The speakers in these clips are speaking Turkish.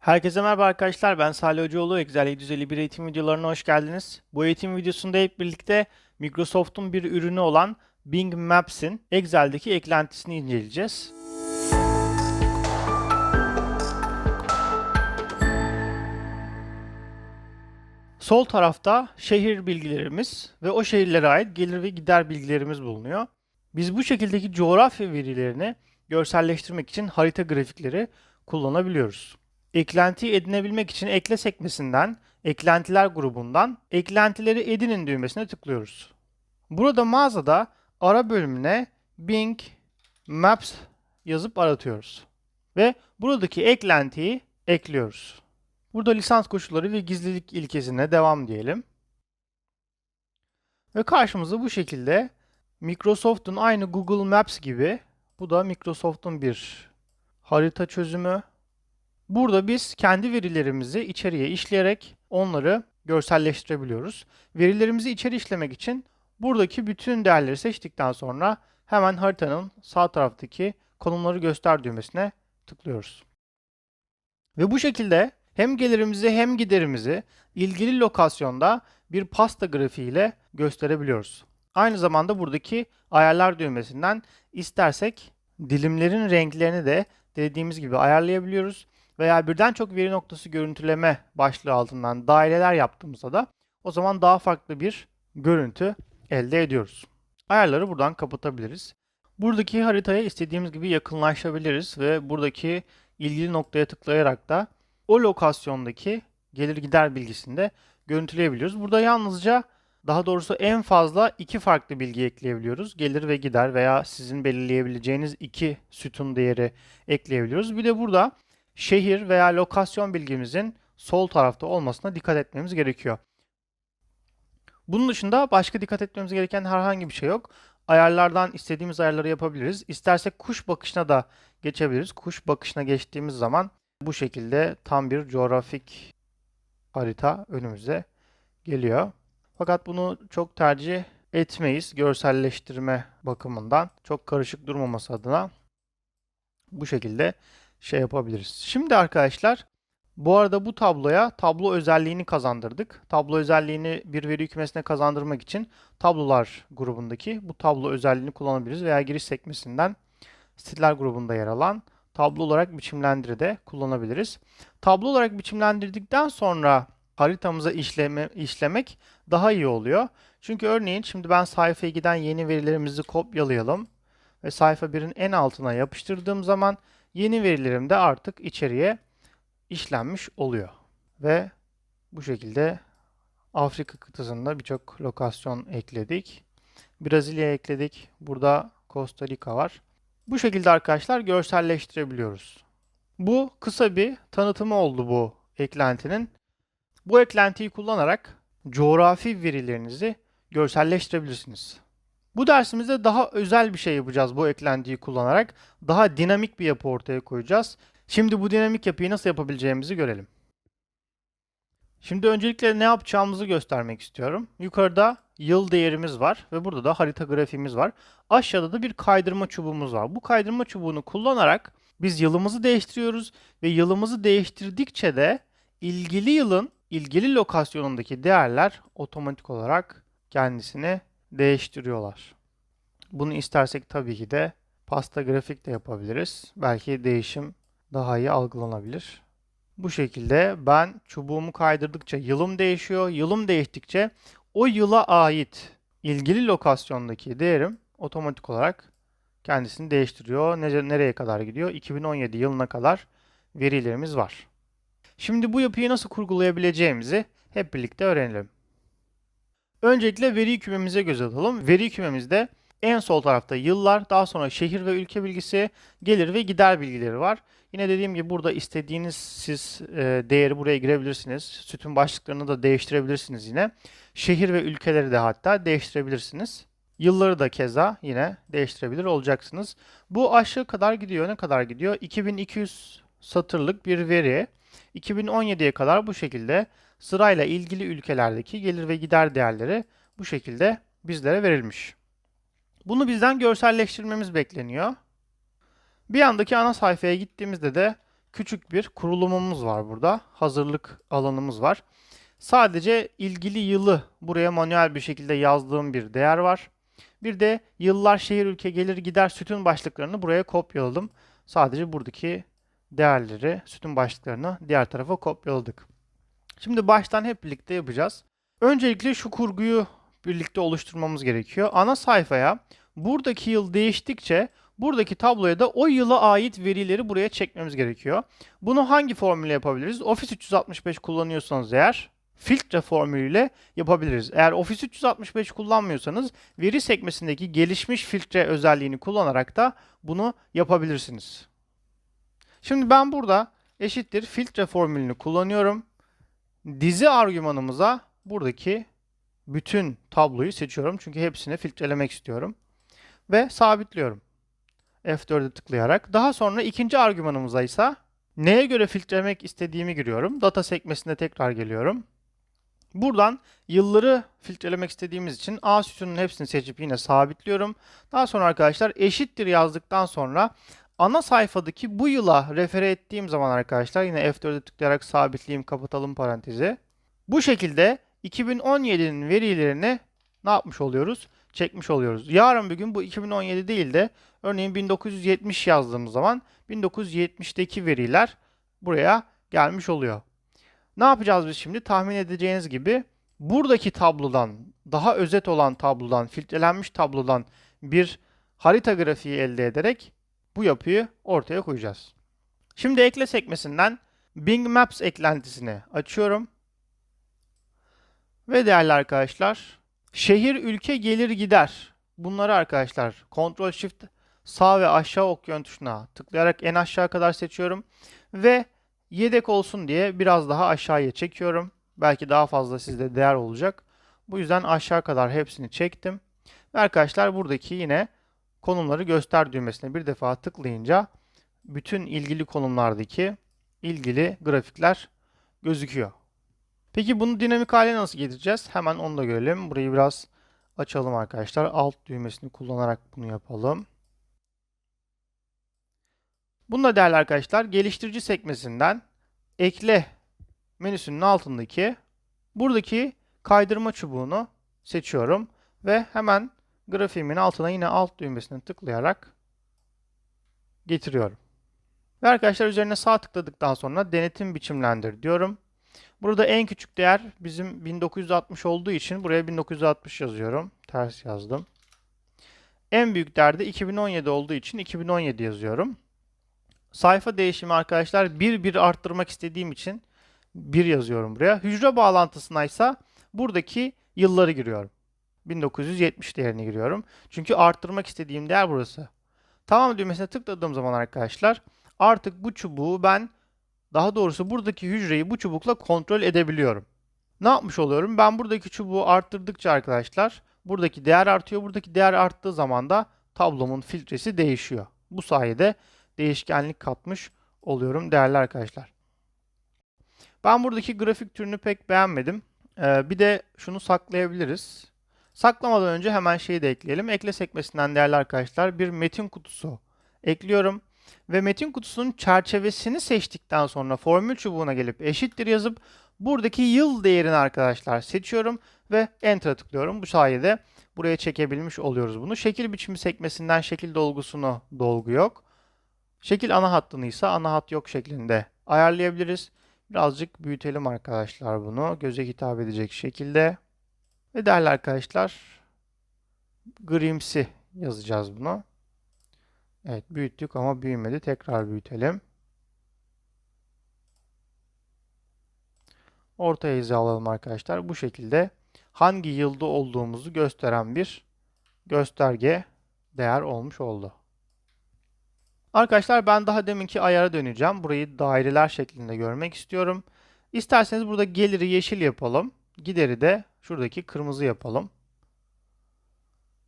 Herkese merhaba arkadaşlar. Ben Salih Hocaoğlu. Excel 751 eğitim videolarına hoş geldiniz. Bu eğitim videosunda hep birlikte Microsoft'un bir ürünü olan Bing Maps'in Excel'deki eklentisini inceleyeceğiz. Sol tarafta şehir bilgilerimiz ve o şehirlere ait gelir ve gider bilgilerimiz bulunuyor. Biz bu şekildeki coğrafya verilerini görselleştirmek için harita grafikleri kullanabiliyoruz. Eklentiyi edinebilmek için ekle sekmesinden, eklentiler grubundan eklentileri edinin düğmesine tıklıyoruz. Burada mağazada ara bölümüne Bing Maps yazıp aratıyoruz. Ve buradaki eklentiyi ekliyoruz. Burada lisans koşulları ve gizlilik ilkesine devam diyelim. Ve karşımıza bu şekilde Microsoft'un aynı Google Maps gibi bu da Microsoft'un bir harita çözümü. Burada biz kendi verilerimizi içeriye işleyerek onları görselleştirebiliyoruz. Verilerimizi içeri işlemek için buradaki bütün değerleri seçtikten sonra hemen haritanın sağ taraftaki konumları göster düğmesine tıklıyoruz. Ve bu şekilde hem gelirimizi hem giderimizi ilgili lokasyonda bir pasta grafiğiyle gösterebiliyoruz. Aynı zamanda buradaki ayarlar düğmesinden istersek dilimlerin renklerini de dediğimiz gibi ayarlayabiliyoruz veya birden çok veri noktası görüntüleme başlığı altından daireler yaptığımızda da o zaman daha farklı bir görüntü elde ediyoruz. Ayarları buradan kapatabiliriz. Buradaki haritaya istediğimiz gibi yakınlaşabiliriz ve buradaki ilgili noktaya tıklayarak da o lokasyondaki gelir gider bilgisini de görüntüleyebiliyoruz. Burada yalnızca daha doğrusu en fazla iki farklı bilgi ekleyebiliyoruz. Gelir ve gider veya sizin belirleyebileceğiniz iki sütun değeri ekleyebiliyoruz. Bir de burada şehir veya lokasyon bilgimizin sol tarafta olmasına dikkat etmemiz gerekiyor. Bunun dışında başka dikkat etmemiz gereken herhangi bir şey yok. Ayarlardan istediğimiz ayarları yapabiliriz. İstersek kuş bakışına da geçebiliriz. Kuş bakışına geçtiğimiz zaman bu şekilde tam bir coğrafik harita önümüze geliyor. Fakat bunu çok tercih etmeyiz görselleştirme bakımından. Çok karışık durmaması adına bu şekilde şey yapabiliriz. Şimdi arkadaşlar bu arada bu tabloya tablo özelliğini kazandırdık. Tablo özelliğini bir veri kümesine kazandırmak için tablolar grubundaki bu tablo özelliğini kullanabiliriz veya giriş sekmesinden stiller grubunda yer alan tablo olarak biçimlendire de kullanabiliriz. Tablo olarak biçimlendirdikten sonra haritamıza işleme, işlemek daha iyi oluyor. Çünkü örneğin şimdi ben sayfa 2'den yeni verilerimizi kopyalayalım ve sayfa 1'in en altına yapıştırdığım zaman yeni verilerim de artık içeriye işlenmiş oluyor. Ve bu şekilde Afrika kıtasında birçok lokasyon ekledik. Brezilya ekledik. Burada Costa Rica var. Bu şekilde arkadaşlar görselleştirebiliyoruz. Bu kısa bir tanıtımı oldu bu eklentinin. Bu eklentiyi kullanarak coğrafi verilerinizi görselleştirebilirsiniz. Bu dersimizde daha özel bir şey yapacağız bu eklentiyi kullanarak. Daha dinamik bir yapı ortaya koyacağız. Şimdi bu dinamik yapıyı nasıl yapabileceğimizi görelim. Şimdi öncelikle ne yapacağımızı göstermek istiyorum. Yukarıda yıl değerimiz var ve burada da harita grafiğimiz var. Aşağıda da bir kaydırma çubuğumuz var. Bu kaydırma çubuğunu kullanarak biz yılımızı değiştiriyoruz ve yılımızı değiştirdikçe de ilgili yılın ilgili lokasyonundaki değerler otomatik olarak kendisini değiştiriyorlar. Bunu istersek tabii ki de pasta grafik de yapabiliriz. Belki değişim daha iyi algılanabilir. Bu şekilde ben çubuğumu kaydırdıkça yılım değişiyor. Yılım değiştikçe o yıla ait ilgili lokasyondaki değerim otomatik olarak kendisini değiştiriyor. Nereye kadar gidiyor? 2017 yılına kadar verilerimiz var. Şimdi bu yapıyı nasıl kurgulayabileceğimizi hep birlikte öğrenelim. Öncelikle veri kümemize göz atalım. Veri kümemizde en sol tarafta yıllar, daha sonra şehir ve ülke bilgisi, gelir ve gider bilgileri var. Yine dediğim gibi burada istediğiniz siz e, değeri buraya girebilirsiniz. Sütun başlıklarını da değiştirebilirsiniz yine. Şehir ve ülkeleri de hatta değiştirebilirsiniz. Yılları da keza yine değiştirebilir olacaksınız. Bu aşağı kadar gidiyor. Ne kadar gidiyor? 2200 satırlık bir veri. 2017'ye kadar bu şekilde sırayla ilgili ülkelerdeki gelir ve gider değerleri bu şekilde bizlere verilmiş. Bunu bizden görselleştirmemiz bekleniyor. Bir andaki ana sayfaya gittiğimizde de küçük bir kurulumumuz var burada. Hazırlık alanımız var. Sadece ilgili yılı buraya manuel bir şekilde yazdığım bir değer var. Bir de yıllar, şehir, ülke, gelir, gider sütun başlıklarını buraya kopyaladım. Sadece buradaki değerleri, sütun başlıklarını diğer tarafa kopyaladık. Şimdi baştan hep birlikte yapacağız. Öncelikle şu kurguyu birlikte oluşturmamız gerekiyor. Ana sayfaya buradaki yıl değiştikçe buradaki tabloya da o yıla ait verileri buraya çekmemiz gerekiyor. Bunu hangi formülle yapabiliriz? Office 365 kullanıyorsanız eğer filtre formülüyle yapabiliriz. Eğer Office 365 kullanmıyorsanız veri sekmesindeki gelişmiş filtre özelliğini kullanarak da bunu yapabilirsiniz. Şimdi ben burada eşittir filtre formülünü kullanıyorum. Dizi argümanımıza buradaki bütün tabloyu seçiyorum. Çünkü hepsini filtrelemek istiyorum. Ve sabitliyorum. F4'e tıklayarak. Daha sonra ikinci argümanımıza ise neye göre filtrelemek istediğimi giriyorum. Data sekmesine tekrar geliyorum. Buradan yılları filtrelemek istediğimiz için A sütunun hepsini seçip yine sabitliyorum. Daha sonra arkadaşlar eşittir yazdıktan sonra ana sayfadaki bu yıla refere ettiğim zaman arkadaşlar yine F4'e tıklayarak sabitleyeyim kapatalım parantezi. Bu şekilde 2017'nin verilerini ne yapmış oluyoruz? Çekmiş oluyoruz. Yarın bir gün bu 2017 değil de örneğin 1970 yazdığımız zaman 1970'teki veriler buraya gelmiş oluyor. Ne yapacağız biz şimdi? Tahmin edeceğiniz gibi buradaki tablodan, daha özet olan tablodan, filtrelenmiş tablodan bir harita grafiği elde ederek bu yapıyı ortaya koyacağız. Şimdi ekle sekmesinden Bing Maps eklentisini açıyorum. Ve değerli arkadaşlar, şehir, ülke, gelir, gider. Bunları arkadaşlar Ctrl Shift sağ ve aşağı ok yön tuşuna tıklayarak en aşağı kadar seçiyorum. Ve yedek olsun diye biraz daha aşağıya çekiyorum. Belki daha fazla sizde değer olacak. Bu yüzden aşağı kadar hepsini çektim. Ve arkadaşlar buradaki yine konumları göster düğmesine bir defa tıklayınca bütün ilgili konumlardaki ilgili grafikler gözüküyor. Peki bunu dinamik hale nasıl getireceğiz? Hemen onu da görelim. Burayı biraz açalım arkadaşlar. Alt düğmesini kullanarak bunu yapalım. Bunda değerli arkadaşlar geliştirici sekmesinden ekle menüsünün altındaki buradaki kaydırma çubuğunu seçiyorum ve hemen grafiğimin altına yine alt düğmesine tıklayarak getiriyorum. Ve arkadaşlar üzerine sağ tıkladıktan sonra denetim biçimlendir diyorum. Burada en küçük değer bizim 1960 olduğu için buraya 1960 yazıyorum. Ters yazdım. En büyük değer de 2017 olduğu için 2017 yazıyorum. Sayfa değişimi arkadaşlar bir bir arttırmak istediğim için 1 yazıyorum buraya. Hücre bağlantısına ise buradaki yılları giriyorum. 1970 değerini giriyorum. Çünkü arttırmak istediğim değer burası. Tamam düğmesine tıkladığım zaman arkadaşlar artık bu çubuğu ben daha doğrusu buradaki hücreyi bu çubukla kontrol edebiliyorum. Ne yapmış oluyorum? Ben buradaki çubuğu arttırdıkça arkadaşlar buradaki değer artıyor. Buradaki değer arttığı zaman da tablomun filtresi değişiyor. Bu sayede değişkenlik katmış oluyorum değerli arkadaşlar. Ben buradaki grafik türünü pek beğenmedim. Ee, bir de şunu saklayabiliriz. Saklamadan önce hemen şeyi de ekleyelim. Ekle sekmesinden değerli arkadaşlar bir metin kutusu ekliyorum. Ve metin kutusunun çerçevesini seçtikten sonra formül çubuğuna gelip eşittir yazıp buradaki yıl değerini arkadaşlar seçiyorum ve Enter'a tıklıyorum. Bu sayede buraya çekebilmiş oluyoruz bunu. Şekil biçimi sekmesinden şekil dolgusunu dolgu yok. Şekil ana hattını ise ana hat yok şeklinde ayarlayabiliriz. Birazcık büyütelim arkadaşlar bunu. Göze hitap edecek şekilde. Ve değerli arkadaşlar grimsi yazacağız bunu. Evet büyüttük ama büyümedi. Tekrar büyütelim. Ortaya hizalayalım arkadaşlar. Bu şekilde hangi yılda olduğumuzu gösteren bir gösterge değer olmuş oldu. Arkadaşlar ben daha deminki ayara döneceğim. Burayı daireler şeklinde görmek istiyorum. İsterseniz burada geliri yeşil yapalım. Gideri de şuradaki kırmızı yapalım.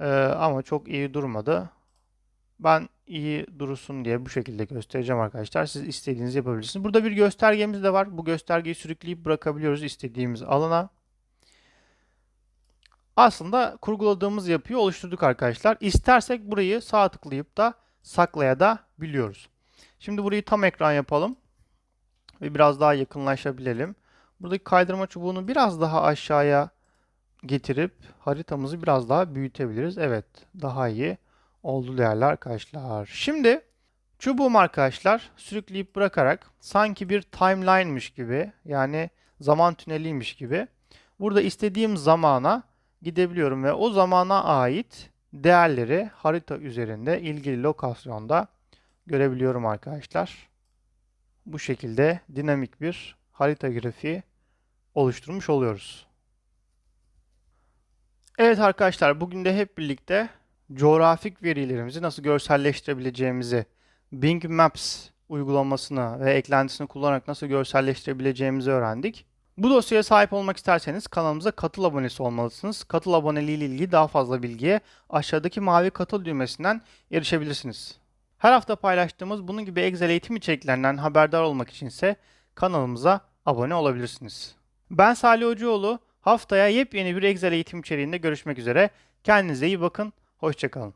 Ee, ama çok iyi durmadı. Ben iyi dursun diye bu şekilde göstereceğim arkadaşlar. Siz istediğinizi yapabilirsiniz. Burada bir göstergemiz de var. Bu göstergeyi sürükleyip bırakabiliyoruz istediğimiz alana. Aslında kurguladığımız yapıyı oluşturduk arkadaşlar. İstersek burayı sağ tıklayıp da saklaya da biliyoruz. Şimdi burayı tam ekran yapalım. ve biraz daha yakınlaşabilelim. Buradaki kaydırma çubuğunu biraz daha aşağıya getirip haritamızı biraz daha büyütebiliriz. Evet, daha iyi oldu değerli arkadaşlar. Şimdi çubuğum arkadaşlar sürükleyip bırakarak sanki bir timeline'mış gibi yani zaman tüneliymiş gibi burada istediğim zamana gidebiliyorum ve o zamana ait değerleri harita üzerinde ilgili lokasyonda görebiliyorum arkadaşlar. Bu şekilde dinamik bir harita grafiği oluşturmuş oluyoruz. Evet arkadaşlar bugün de hep birlikte coğrafik verilerimizi nasıl görselleştirebileceğimizi Bing Maps uygulamasını ve eklentisini kullanarak nasıl görselleştirebileceğimizi öğrendik. Bu dosyaya sahip olmak isterseniz kanalımıza katıl abonesi olmalısınız. Katıl aboneliği ile ilgili daha fazla bilgiye aşağıdaki mavi katıl düğmesinden erişebilirsiniz. Her hafta paylaştığımız bunun gibi Excel eğitim içeriklerinden haberdar olmak içinse kanalımıza abone olabilirsiniz. Ben Salih Hocaoğlu. Haftaya yepyeni bir Excel eğitim içeriğinde görüşmek üzere. Kendinize iyi bakın. Hoşçakalın.